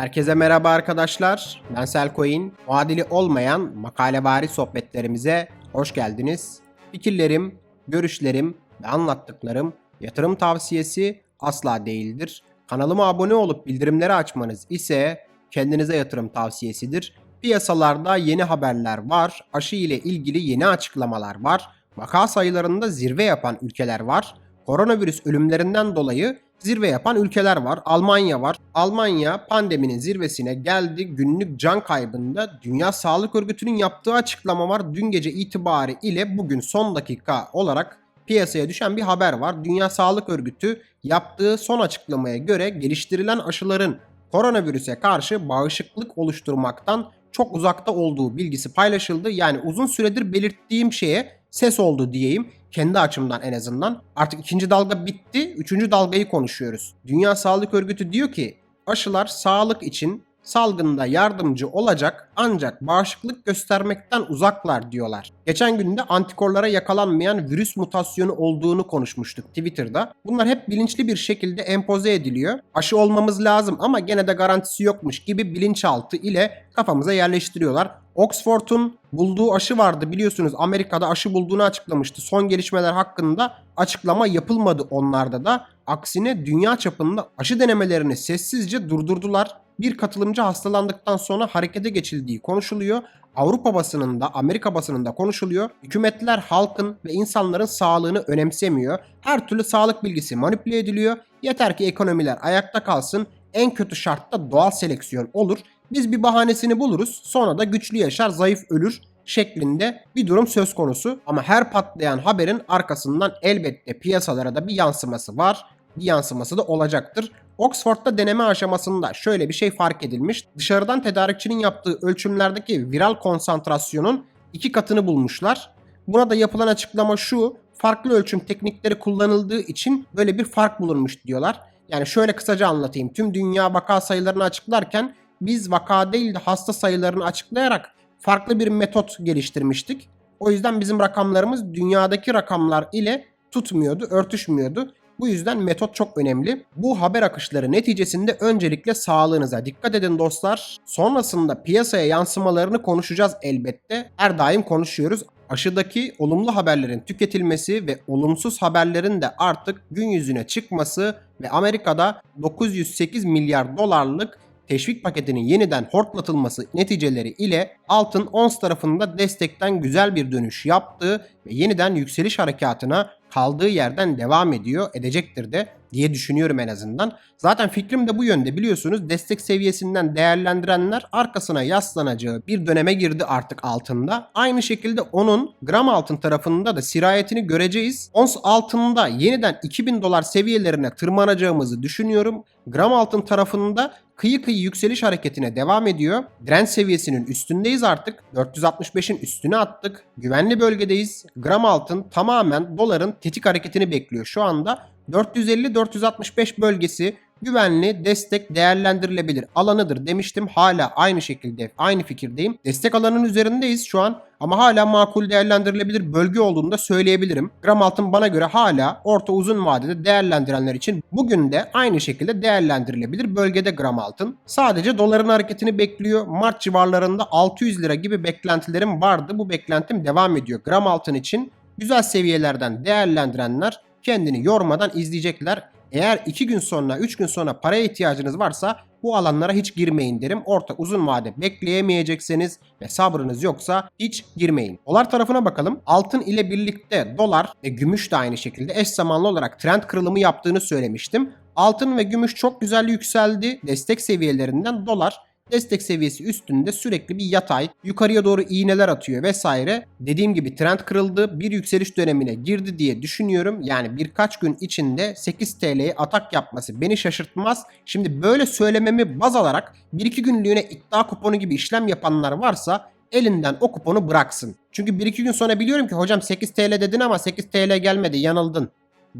Herkese merhaba arkadaşlar. Ben Selcoin. Muadili olmayan makalevari sohbetlerimize hoş geldiniz. Fikirlerim, görüşlerim ve anlattıklarım yatırım tavsiyesi asla değildir. Kanalıma abone olup bildirimleri açmanız ise kendinize yatırım tavsiyesidir. Piyasalarda yeni haberler var. Aşı ile ilgili yeni açıklamalar var. Vaka sayılarında zirve yapan ülkeler var. Koronavirüs ölümlerinden dolayı zirve yapan ülkeler var. Almanya var. Almanya pandeminin zirvesine geldi. Günlük can kaybında Dünya Sağlık Örgütü'nün yaptığı açıklama var. Dün gece itibari ile bugün son dakika olarak piyasaya düşen bir haber var. Dünya Sağlık Örgütü yaptığı son açıklamaya göre geliştirilen aşıların koronavirüse karşı bağışıklık oluşturmaktan çok uzakta olduğu bilgisi paylaşıldı. Yani uzun süredir belirttiğim şeye ses oldu diyeyim. Kendi açımdan en azından. Artık ikinci dalga bitti. Üçüncü dalgayı konuşuyoruz. Dünya Sağlık Örgütü diyor ki aşılar sağlık için salgında yardımcı olacak ancak bağışıklık göstermekten uzaklar diyorlar. Geçen gün de antikorlara yakalanmayan virüs mutasyonu olduğunu konuşmuştuk Twitter'da. Bunlar hep bilinçli bir şekilde empoze ediliyor. Aşı olmamız lazım ama gene de garantisi yokmuş gibi bilinçaltı ile kafamıza yerleştiriyorlar. Oxford'un bulduğu aşı vardı biliyorsunuz Amerika'da aşı bulduğunu açıklamıştı. Son gelişmeler hakkında açıklama yapılmadı onlarda da. Aksine dünya çapında aşı denemelerini sessizce durdurdular. Bir katılımcı hastalandıktan sonra harekete geçildiği konuşuluyor. Avrupa basınında, Amerika basınında konuşuluyor. Hükümetler halkın ve insanların sağlığını önemsemiyor. Her türlü sağlık bilgisi manipüle ediliyor. Yeter ki ekonomiler ayakta kalsın. En kötü şartta doğal seleksiyon olur. Biz bir bahanesini buluruz. Sonra da güçlü yaşar, zayıf ölür şeklinde bir durum söz konusu. Ama her patlayan haberin arkasından elbette piyasalara da bir yansıması var. Bir yansıması da olacaktır. Oxford'da deneme aşamasında şöyle bir şey fark edilmiş. Dışarıdan tedarikçinin yaptığı ölçümlerdeki viral konsantrasyonun iki katını bulmuşlar. Buna da yapılan açıklama şu. Farklı ölçüm teknikleri kullanıldığı için böyle bir fark bulunmuş diyorlar. Yani şöyle kısaca anlatayım. Tüm dünya vaka sayılarını açıklarken biz vaka değil de hasta sayılarını açıklayarak farklı bir metot geliştirmiştik. O yüzden bizim rakamlarımız dünyadaki rakamlar ile tutmuyordu, örtüşmüyordu. Bu yüzden metot çok önemli. Bu haber akışları neticesinde öncelikle sağlığınıza dikkat edin dostlar. Sonrasında piyasaya yansımalarını konuşacağız elbette. Her daim konuşuyoruz. Aşıdaki olumlu haberlerin tüketilmesi ve olumsuz haberlerin de artık gün yüzüne çıkması ve Amerika'da 908 milyar dolarlık teşvik paketinin yeniden hortlatılması neticeleri ile altın ons tarafında destekten güzel bir dönüş yaptı ve yeniden yükseliş harekatına kaldığı yerden devam ediyor, edecektir de diye düşünüyorum en azından. Zaten fikrim de bu yönde biliyorsunuz destek seviyesinden değerlendirenler arkasına yaslanacağı bir döneme girdi artık altında. Aynı şekilde onun gram altın tarafında da sirayetini göreceğiz. Ons altında yeniden 2000 dolar seviyelerine tırmanacağımızı düşünüyorum. Gram altın tarafında kıyı kıyı yükseliş hareketine devam ediyor. Direnç seviyesinin üstündeyiz artık. 465'in üstüne attık. Güvenli bölgedeyiz. Gram altın tamamen doların tetik hareketini bekliyor şu anda. 450-465 bölgesi güvenli destek değerlendirilebilir alanıdır demiştim. Hala aynı şekilde aynı fikirdeyim. Destek alanının üzerindeyiz şu an ama hala makul değerlendirilebilir bölge olduğunu da söyleyebilirim. Gram altın bana göre hala orta uzun vadede değerlendirenler için bugün de aynı şekilde değerlendirilebilir bölgede gram altın. Sadece doların hareketini bekliyor. Mart civarlarında 600 lira gibi beklentilerim vardı. Bu beklentim devam ediyor. Gram altın için güzel seviyelerden değerlendirenler kendini yormadan izleyecekler. Eğer 2 gün sonra 3 gün sonra paraya ihtiyacınız varsa bu alanlara hiç girmeyin derim. Orta uzun vade bekleyemeyecekseniz ve sabrınız yoksa hiç girmeyin. Dolar tarafına bakalım. Altın ile birlikte dolar ve gümüş de aynı şekilde eş zamanlı olarak trend kırılımı yaptığını söylemiştim. Altın ve gümüş çok güzel yükseldi. Destek seviyelerinden dolar destek seviyesi üstünde sürekli bir yatay, yukarıya doğru iğneler atıyor vesaire. Dediğim gibi trend kırıldı, bir yükseliş dönemine girdi diye düşünüyorum. Yani birkaç gün içinde 8 TL'ye atak yapması beni şaşırtmaz. Şimdi böyle söylememi baz alarak 1-2 günlüğüne iddia kuponu gibi işlem yapanlar varsa elinden o kuponu bıraksın. Çünkü 1-2 gün sonra biliyorum ki hocam 8 TL dedin ama 8 TL gelmedi yanıldın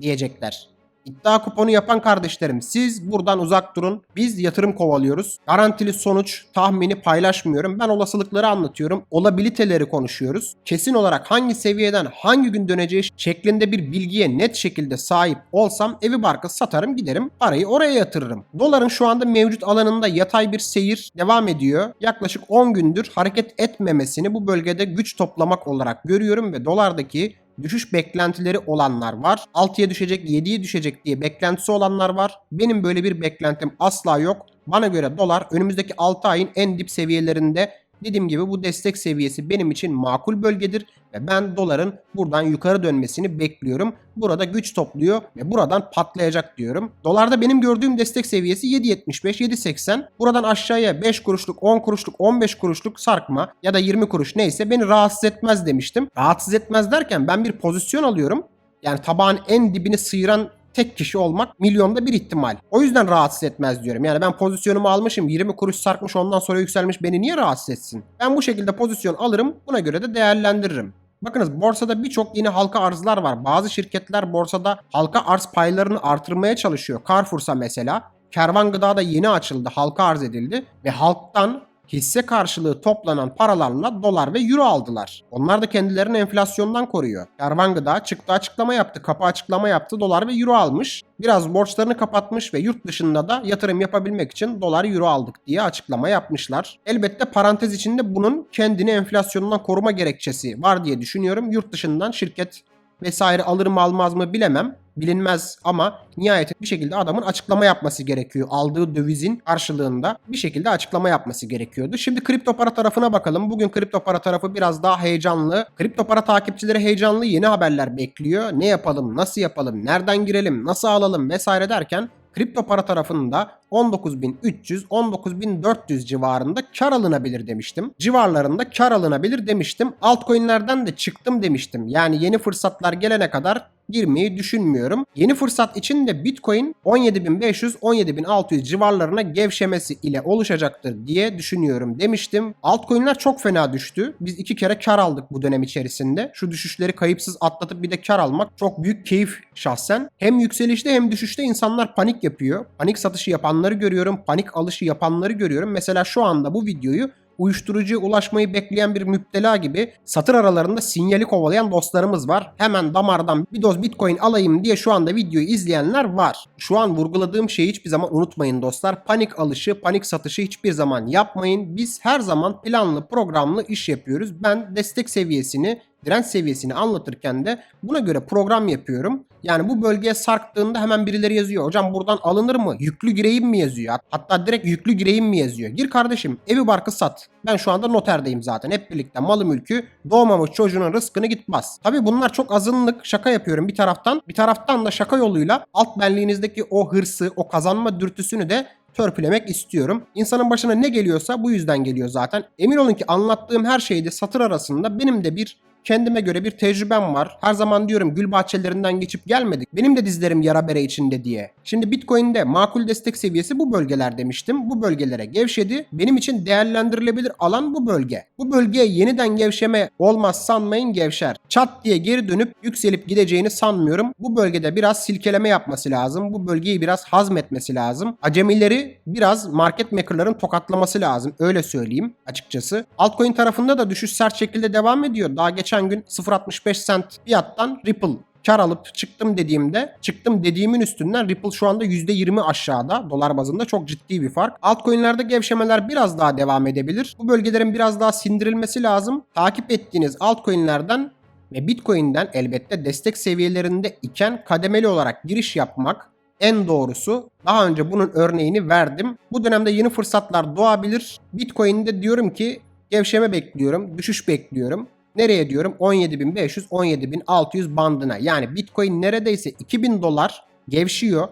diyecekler. İddia kuponu yapan kardeşlerim siz buradan uzak durun. Biz yatırım kovalıyoruz. Garantili sonuç tahmini paylaşmıyorum. Ben olasılıkları anlatıyorum. Olabiliteleri konuşuyoruz. Kesin olarak hangi seviyeden hangi gün döneceği şeklinde bir bilgiye net şekilde sahip olsam evi barkı satarım giderim parayı oraya yatırırım. Doların şu anda mevcut alanında yatay bir seyir devam ediyor. Yaklaşık 10 gündür hareket etmemesini bu bölgede güç toplamak olarak görüyorum ve dolardaki düşüş beklentileri olanlar var. 6'ya düşecek, 7'ye düşecek diye beklentisi olanlar var. Benim böyle bir beklentim asla yok. Bana göre dolar önümüzdeki 6 ayın en dip seviyelerinde Dediğim gibi bu destek seviyesi benim için makul bölgedir ve ben doların buradan yukarı dönmesini bekliyorum. Burada güç topluyor ve buradan patlayacak diyorum. Dolarda benim gördüğüm destek seviyesi 7.75, 7.80. Buradan aşağıya 5 kuruşluk, 10 kuruşluk, 15 kuruşluk sarkma ya da 20 kuruş neyse beni rahatsız etmez demiştim. Rahatsız etmez derken ben bir pozisyon alıyorum. Yani tabağın en dibini sıyıran tek kişi olmak milyonda bir ihtimal. O yüzden rahatsız etmez diyorum. Yani ben pozisyonumu almışım 20 kuruş sarkmış ondan sonra yükselmiş beni niye rahatsız etsin? Ben bu şekilde pozisyon alırım buna göre de değerlendiririm. Bakınız borsada birçok yine halka arzlar var. Bazı şirketler borsada halka arz paylarını artırmaya çalışıyor. Carrefour'sa mesela. Kervan Gıda da yeni açıldı, halka arz edildi ve halktan hisse karşılığı toplanan paralarla dolar ve euro aldılar. Onlar da kendilerini enflasyondan koruyor. Kervan Gıda çıktı açıklama yaptı, kapı açıklama yaptı, dolar ve euro almış. Biraz borçlarını kapatmış ve yurt dışında da yatırım yapabilmek için dolar euro aldık diye açıklama yapmışlar. Elbette parantez içinde bunun kendini enflasyondan koruma gerekçesi var diye düşünüyorum. Yurt dışından şirket vesaire alır mı almaz mı bilemem bilinmez ama nihayet bir şekilde adamın açıklama yapması gerekiyor. Aldığı dövizin karşılığında bir şekilde açıklama yapması gerekiyordu. Şimdi kripto para tarafına bakalım. Bugün kripto para tarafı biraz daha heyecanlı. Kripto para takipçileri heyecanlı yeni haberler bekliyor. Ne yapalım, nasıl yapalım, nereden girelim, nasıl alalım vesaire derken kripto para tarafında 19.300 19.400 civarında kar alınabilir demiştim. Civarlarında kar alınabilir demiştim. Altcoin'lerden de çıktım demiştim. Yani yeni fırsatlar gelene kadar girmeyi düşünmüyorum. Yeni fırsat için de Bitcoin 17.500 17.600 civarlarına gevşemesi ile oluşacaktır diye düşünüyorum demiştim. Altcoin'ler çok fena düştü. Biz iki kere kar aldık bu dönem içerisinde. Şu düşüşleri kayıpsız atlatıp bir de kar almak çok büyük keyif şahsen. Hem yükselişte hem düşüşte insanlar panik yapıyor. Panik satışı yapanları görüyorum. Panik alışı yapanları görüyorum. Mesela şu anda bu videoyu uyuşturucuya ulaşmayı bekleyen bir müptela gibi satır aralarında sinyali kovalayan dostlarımız var. Hemen damardan bir doz bitcoin alayım diye şu anda videoyu izleyenler var. Şu an vurguladığım şeyi hiçbir zaman unutmayın dostlar. Panik alışı, panik satışı hiçbir zaman yapmayın. Biz her zaman planlı, programlı iş yapıyoruz. Ben destek seviyesini direnç seviyesini anlatırken de buna göre program yapıyorum. Yani bu bölgeye sarktığında hemen birileri yazıyor. Hocam buradan alınır mı? Yüklü gireyim mi yazıyor? Hatta direkt yüklü gireyim mi yazıyor? Gir kardeşim evi barkı sat. Ben şu anda noterdeyim zaten. Hep birlikte malı mülkü doğmamış çocuğunun rızkını git bas. Tabi bunlar çok azınlık. Şaka yapıyorum bir taraftan. Bir taraftan da şaka yoluyla alt benliğinizdeki o hırsı, o kazanma dürtüsünü de törpülemek istiyorum. İnsanın başına ne geliyorsa bu yüzden geliyor zaten. Emin olun ki anlattığım her şeyde satır arasında benim de bir kendime göre bir tecrübem var. Her zaman diyorum gül bahçelerinden geçip gelmedik. Benim de dizlerim yara bere içinde diye. Şimdi Bitcoin'de makul destek seviyesi bu bölgeler demiştim. Bu bölgelere gevşedi. Benim için değerlendirilebilir alan bu bölge. Bu bölgeye yeniden gevşeme olmaz sanmayın gevşer. Çat diye geri dönüp yükselip gideceğini sanmıyorum. Bu bölgede biraz silkeleme yapması lazım. Bu bölgeyi biraz hazmetmesi lazım. Acemileri biraz market makerların tokatlaması lazım. Öyle söyleyeyim açıkçası. Altcoin tarafında da düşüş sert şekilde devam ediyor. Daha geç geçen gün 0.65 cent fiyattan Ripple kar alıp çıktım dediğimde çıktım dediğimin üstünden Ripple şu anda %20 aşağıda dolar bazında çok ciddi bir fark. Altcoin'lerde gevşemeler biraz daha devam edebilir. Bu bölgelerin biraz daha sindirilmesi lazım. Takip ettiğiniz altcoin'lerden ve Bitcoin'den elbette destek seviyelerinde iken kademeli olarak giriş yapmak en doğrusu. Daha önce bunun örneğini verdim. Bu dönemde yeni fırsatlar doğabilir. Bitcoin'de diyorum ki gevşeme bekliyorum, düşüş bekliyorum. Nereye diyorum? 17.500 17.600 bandına. Yani Bitcoin neredeyse 2000 dolar gevşiyor.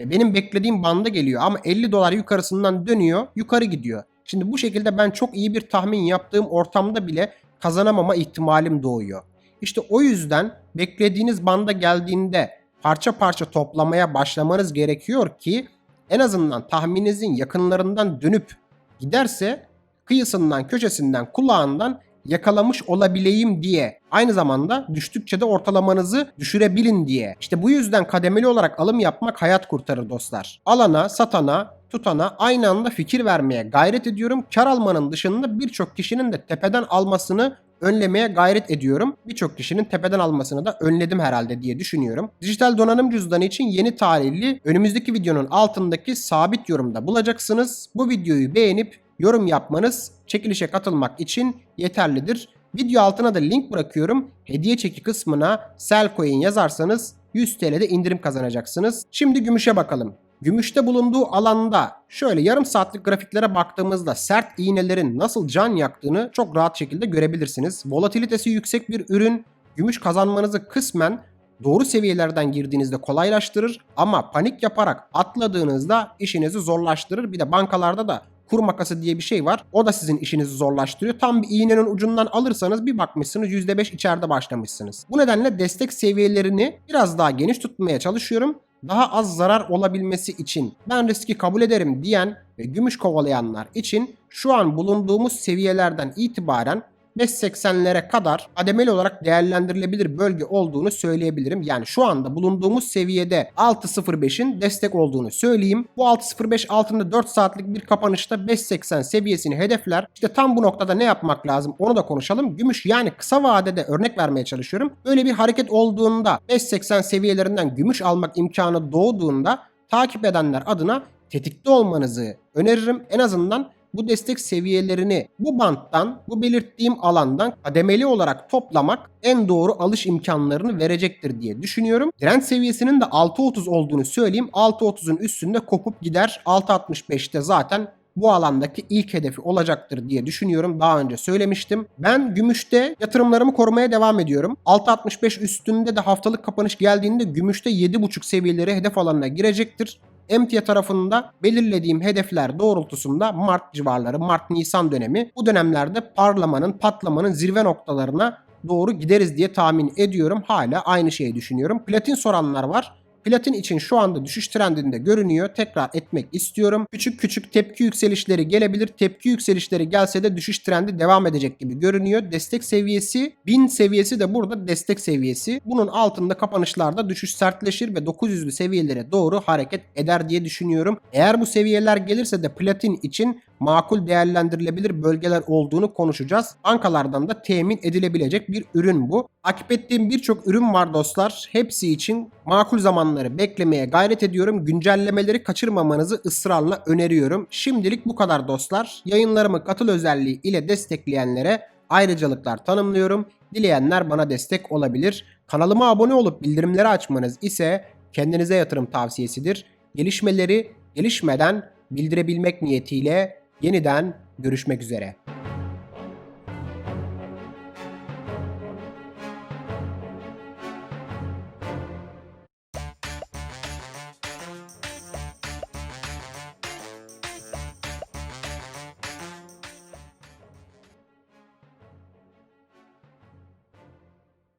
ve Benim beklediğim banda geliyor ama 50 dolar yukarısından dönüyor, yukarı gidiyor. Şimdi bu şekilde ben çok iyi bir tahmin yaptığım ortamda bile kazanamama ihtimalim doğuyor. İşte o yüzden beklediğiniz banda geldiğinde parça parça toplamaya başlamanız gerekiyor ki en azından tahmininizin yakınlarından dönüp giderse kıyısından, köşesinden, kulağından yakalamış olabileyim diye. Aynı zamanda düştükçe de ortalamanızı düşürebilin diye. İşte bu yüzden kademeli olarak alım yapmak hayat kurtarır dostlar. Alana, satana, tutana aynı anda fikir vermeye gayret ediyorum. Kar almanın dışında birçok kişinin de tepeden almasını önlemeye gayret ediyorum. Birçok kişinin tepeden almasını da önledim herhalde diye düşünüyorum. Dijital donanım cüzdanı için yeni tarihli önümüzdeki videonun altındaki sabit yorumda bulacaksınız. Bu videoyu beğenip yorum yapmanız çekilişe katılmak için yeterlidir. Video altına da link bırakıyorum. Hediye çeki kısmına Selcoin yazarsanız 100 TL'de indirim kazanacaksınız. Şimdi gümüşe bakalım. Gümüşte bulunduğu alanda şöyle yarım saatlik grafiklere baktığımızda sert iğnelerin nasıl can yaktığını çok rahat şekilde görebilirsiniz. Volatilitesi yüksek bir ürün. Gümüş kazanmanızı kısmen doğru seviyelerden girdiğinizde kolaylaştırır ama panik yaparak atladığınızda işinizi zorlaştırır. Bir de bankalarda da kur makası diye bir şey var. O da sizin işinizi zorlaştırıyor. Tam bir iğnenin ucundan alırsanız bir bakmışsınız %5 içeride başlamışsınız. Bu nedenle destek seviyelerini biraz daha geniş tutmaya çalışıyorum. Daha az zarar olabilmesi için ben riski kabul ederim diyen ve gümüş kovalayanlar için şu an bulunduğumuz seviyelerden itibaren 5.80'lere kadar ademeli olarak değerlendirilebilir bölge olduğunu söyleyebilirim. Yani şu anda bulunduğumuz seviyede 6.05'in destek olduğunu söyleyeyim. Bu 6.05 altında 4 saatlik bir kapanışta 5.80 seviyesini hedefler. İşte tam bu noktada ne yapmak lazım onu da konuşalım. Gümüş yani kısa vadede örnek vermeye çalışıyorum. Böyle bir hareket olduğunda 5.80 seviyelerinden gümüş almak imkanı doğduğunda takip edenler adına tetikte olmanızı öneririm. En azından bu destek seviyelerini bu banttan, bu belirttiğim alandan kademeli olarak toplamak en doğru alış imkanlarını verecektir diye düşünüyorum. Direnç seviyesinin de 6.30 olduğunu söyleyeyim. 6.30'un üstünde kopup gider. 6.65'te zaten bu alandaki ilk hedefi olacaktır diye düşünüyorum. Daha önce söylemiştim. Ben gümüşte yatırımlarımı korumaya devam ediyorum. 6.65 üstünde de haftalık kapanış geldiğinde gümüşte 7.5 seviyeleri hedef alanına girecektir. Emtia tarafında belirlediğim hedefler doğrultusunda Mart civarları, Mart-Nisan dönemi bu dönemlerde parlamanın, patlamanın zirve noktalarına doğru gideriz diye tahmin ediyorum. Hala aynı şeyi düşünüyorum. Platin soranlar var. Platin için şu anda düşüş trendinde görünüyor. Tekrar etmek istiyorum. Küçük küçük tepki yükselişleri gelebilir. Tepki yükselişleri gelse de düşüş trendi devam edecek gibi görünüyor. Destek seviyesi 1000 seviyesi de burada destek seviyesi. Bunun altında kapanışlarda düşüş sertleşir ve 900'lü seviyelere doğru hareket eder diye düşünüyorum. Eğer bu seviyeler gelirse de platin için makul değerlendirilebilir bölgeler olduğunu konuşacağız. Bankalardan da temin edilebilecek bir ürün bu. Takip ettiğim birçok ürün var dostlar. Hepsi için makul zamanları beklemeye gayret ediyorum. Güncellemeleri kaçırmamanızı ısrarla öneriyorum. Şimdilik bu kadar dostlar. Yayınlarımı katıl özelliği ile destekleyenlere ayrıcalıklar tanımlıyorum. Dileyenler bana destek olabilir. Kanalıma abone olup bildirimleri açmanız ise kendinize yatırım tavsiyesidir. Gelişmeleri gelişmeden bildirebilmek niyetiyle yeniden görüşmek üzere.